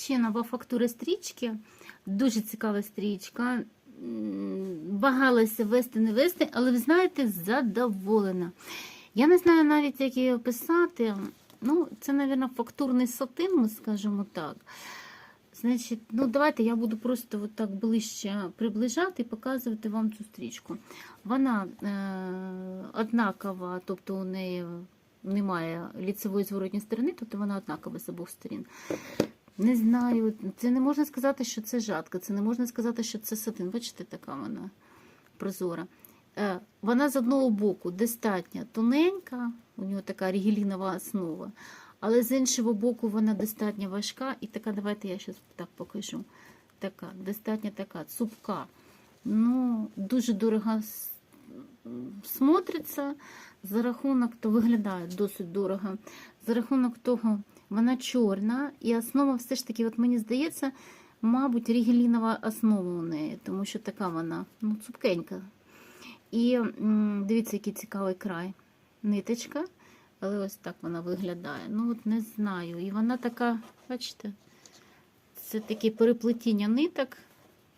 ще нова фактура стрічки. Дуже цікава стрічка. М, Вагалася вести, не вести, але ви знаєте, задоволена. Я не знаю навіть, як її описати. Ну, це, мабуть, фактурний сатин, ми скажемо так. Значить, ну давайте я буду просто от так ближче приближати і показувати вам цю стрічку. Вона е, однакова, тобто у неї немає ліцевої зворотньої сторони, тобто вона однакова з обох сторін. Не знаю, це не можна сказати, що це жатка, це не можна сказати, що це сатин. Бачите, така вона прозора. Е, Вона з одного боку достатньо тоненька, у нього така рігелінова основа, але з іншого боку вона достатньо важка і така, давайте я зараз так покажу. Така, достатньо така цупка. Ну, дуже дорого смотриться за рахунок, то виглядає досить дорого. За рахунок того, вона чорна, і основа все ж таки, от мені здається, мабуть, рігелінова основа у неї, тому що така вона ну, цупкенька. І дивіться, який цікавий край. Ниточка, але ось так вона виглядає. Ну, от не знаю. І вона така, бачите, це таке переплетіння ниток,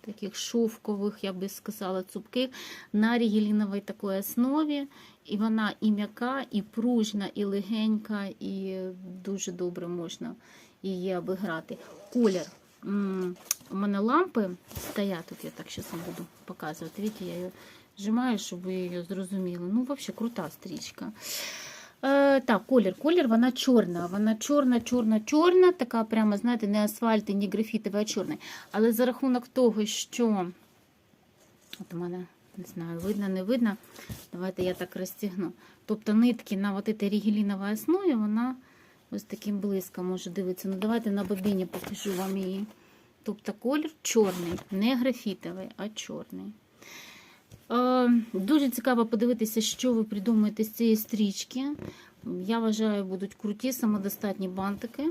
таких шовкових, я би сказала, цупких, на рігеліновій такої основі. І вона і м'яка, і пружна, і легенька, і дуже добре можна її обіграти. Колір. У мене лампи стоять тут, я так зараз вам буду показувати. Видите, я її зжимаю, щоб ви її зрозуміли. Ну, взагалі, крута стрічка. Е, так, колір. Колір вона чорна. Вона чорна, чорна, чорна. Така прямо, знаєте, не асфальт, не графітова, а чорна. Але за рахунок того, що. От у мене, не знаю, видно, не видно. Давайте я так розтягну. Тобто нитки на вот этой рігеліновій основі, вона ось таким блиском може дивитися. Ну, давайте на бобіні покажу вам її. Тобто колір чорний, не графітовий, а чорний. Е, Дуже цікаво подивитися, що ви придумаєте з цієї стрічки. Я вважаю, будуть круті, самодостатні бантики.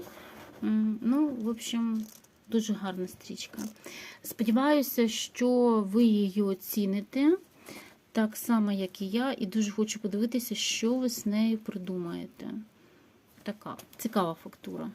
Ну, в общем, дуже гарна стрічка. Сподіваюся, що ви її оціните так само, як і я, і дуже хочу подивитися, що ви з нею придумаєте. Така цікава фактура.